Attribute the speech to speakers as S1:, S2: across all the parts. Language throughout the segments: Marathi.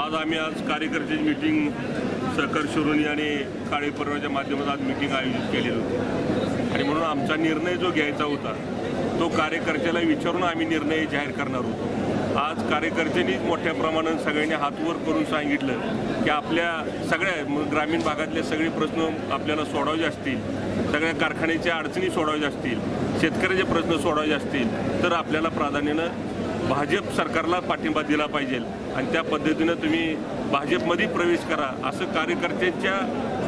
S1: आज आम्ही आज कार्यकर्त्याची मिटिंग सहकार शिरोनी आणि काळे परवाच्या माध्यमातून आज मिटिंग आयोजित केलेली होती. आणि म्हणून आमचा निर्णय जो घ्यायचा होता तो कार्यकर्त्याला विचारून आम्ही निर्णय जाहीर करणार होतो. आज कार्यकर्त्यांनीच मोठ्या प्रमाणात सगळ्यांनी हातवर करून सांगितलं की आपल्या सगळ्या म- ग्रामीण भागातले सगळे प्रश्न आपल्याला सोडवायचे असतील सगळ्या कारखान्याच्या अडचणी सोडवायच्या असतील शेतकऱ्याचे प्रश्न सोडवायचे असतील तर आपल्याला प्राधान्यानं भाजप सरकारला पाठिंबा दिला पाहिजे आणि त्या पद्धतीनं तुम्ही भाजपमध्ये प्रवेश करा असं कार्यकर्त्यांच्या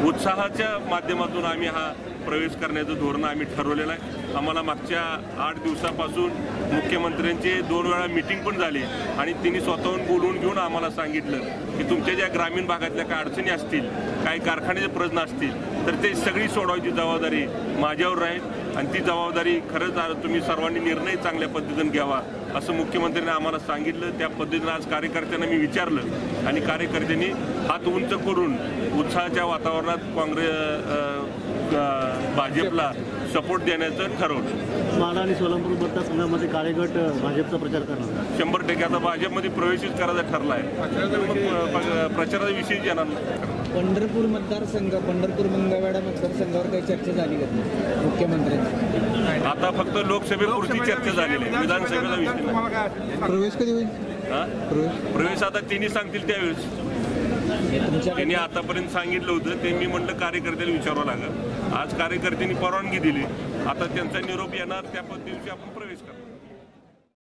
S1: उत्साहाच्या माध्यमातून आम्ही हा प्रवेश करण्याचं धोरण आम्ही ठरवलेलं आहे. आम्हाला मागच्या आठ दिवसापासून मुख्यमंत्र्यांचे दोन वेळा मिटिंग पण झाली आणि तिने स्वतःहून बोलवून घेऊन आम्हाला सांगितलं की तुमच्या ज्या ग्रामीण भागातल्या काय अडचणी असतील काही कारखान्याचे प्रश्न असतील तर ते सगळी सोडवायची जबाबदारी माझ्यावर राहील आणि ती जबाबदारी खरंच तुम्ही सर्वांनी निर्णय चांगल्या पद्धतीने घ्यावा असं मुख्यमंत्र्यांनी आम्हाला सांगितलं. त्या पद्धतीनं आज कार्यकर्त्यांना मी विचारलं आणि कार्यकर्त्यांनी हात उंच करून उत्साहाच्या वातावरणात काँग्रेस भाजपला सपोर्ट देण्याचं ठरवलं.
S2: माढा आणि सोलापूर मतदारसंघामध्ये कार्यगट भाजपचा प्रचार करणार.
S1: शंभर टक्के आता भाजपमध्ये प्रवेशच करायचा ठरला आहे प्रचाराचा विषयच येणार नाही.
S3: पंढरपूर मतदारसंघ पंढरपूर मंगळवेढा मतदारसंघावर काही चर्चा झाली का मुख्यमंत्र्यांची.
S1: आता फक्त लोकसभेपुरती चर्चा झालेली आहे विधानसभेचा विषय.
S3: प्रवेश कधी होईल?
S1: हा?
S3: प्रवेश
S1: आता तिन्ही सांगतील त्यावेळेस. त्यांनी आतापर्यंत सांगितलं होतं ते मी म्हणलं कार्यकर्त्याला विचारावं लागेल. आज कार्यकर्त्यांनी परवानगी दिली. आता त्यांचा निरोप येणार त्या पद्धतीची आपण प्रवेश करणार.